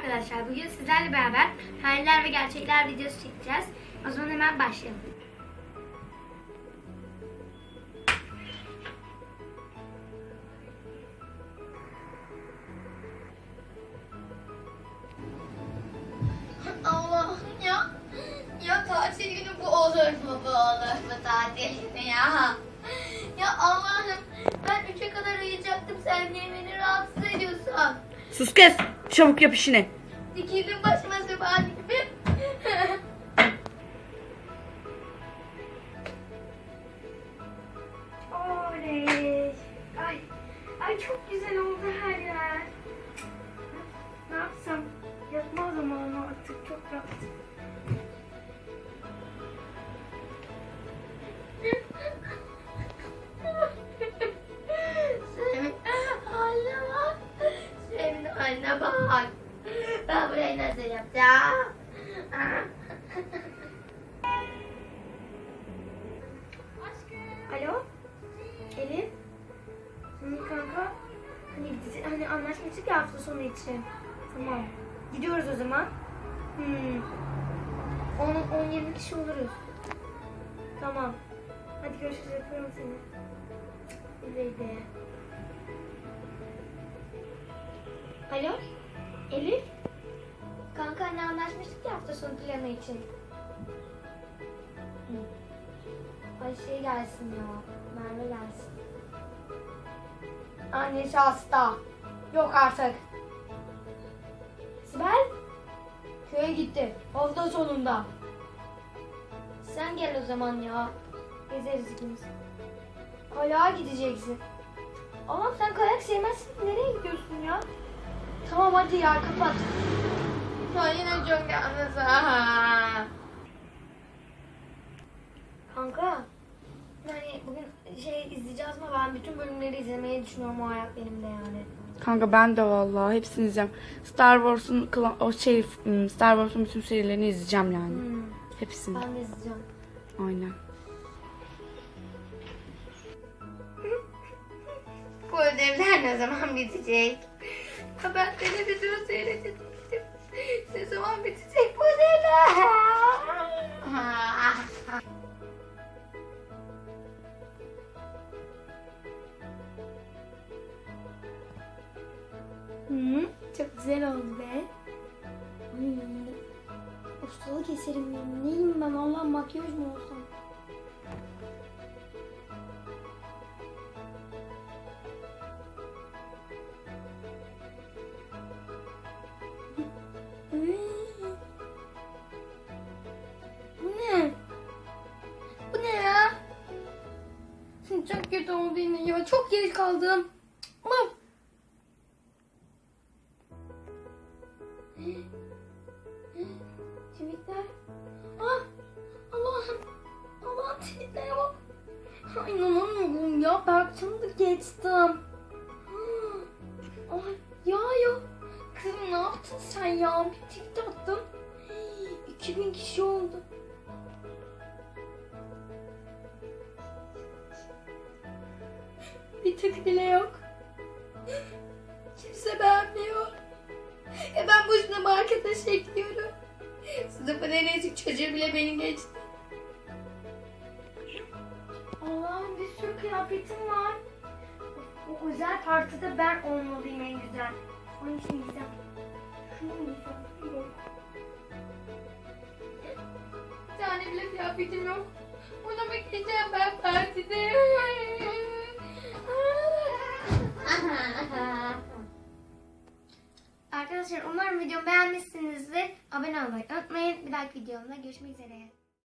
arkadaşlar. Bugün sizlerle beraber hayaller ve gerçekler videosu çekeceğiz. O zaman hemen başlayalım. Allah'ım ya. Ya tatil günü bu olur mu bu olur mu tatil günü ya? Ya Allah'ım ben üçe kadar uyuyacaktım sen niye beni rahatsız ediyorsun? Sus kes. Çabuk yap işini. Dikildin başıma zıbani gibi. Oley. Ay, ay çok güzel oldu her yer. Ne yapsam? Bak. Ben burayı nasıl yapacağım? Alo? Elif? Hani kanka? Hani, bizi- hani anlaşmıştık ya hafta sonu için. Tamam. Gidiyoruz o zaman. Hmm. 10-20 kişi oluruz. Tamam. Hadi görüşürüz. Yapıyorum seni. Güzeldi. Alo? Elif? Kanka hani anlaşmıştık ya hafta sonu planı için. Ay şey gelsin ya. Merve gelsin. Annesi hasta. Yok artık. Sibel? Köye gitti. Hafta sonunda. Sen gel o zaman ya. Gezeriz ikimiz. Kayağa gideceksin. Ama sen kayak sevmezsin. Nereye gidiyorsun ya? Tamam hadi ya kapat. Ya yine yalnız ha. Kanka. Yani bugün şey izleyeceğiz ama ben bütün bölümleri izlemeyi düşünüyorum o hayat benim de yani. Kanka ben de vallahi hepsini izleyeceğim. Star Wars'un kla- o şey hmm, Star Wars'un bütün serilerini izleyeceğim yani. Hmm, Hepsini. ben de izleyeceğim. Aynen. Bu ödevler ne zaman bitecek? Ben televizyon seyredecektim. Ne zaman bitecek bu ödevler? Hı, çok güzel oldu be. Ay, ustalık eserim benim. Neyim ben Allah makyaj mı olsam? Çok kötü oldu yine ya. Çok geri kaldım. Of. Tweetler. Ah! Allah'ım. Allah'ım tweetlere bak. Ay inanamıyorum ya. Berkcan'ı da geçtim. Ay ya ya. Kızım ne yaptın sen ya? Bir tweet attın. Hey, 2000 kişi oldu. Bir tık bile yok. Kimse beğenmiyor. E ben boşuna mı arkadaş ekliyorum? Sınıfın en ezik çocuğu bile beni geçti. Allah'ım bir sürü kıyafetim var. O özel partide ben olmalıyım en güzel. Hangisini giyeceğim? Şunu mu? Yok. Bir tane bile kıyafetim yok. Bunu mu giyeceğim ben partide? Arkadaşlar umarım videomu beğenmişsinizdir. Abone olmayı unutmayın. Bir dahaki videomda görüşmek üzere.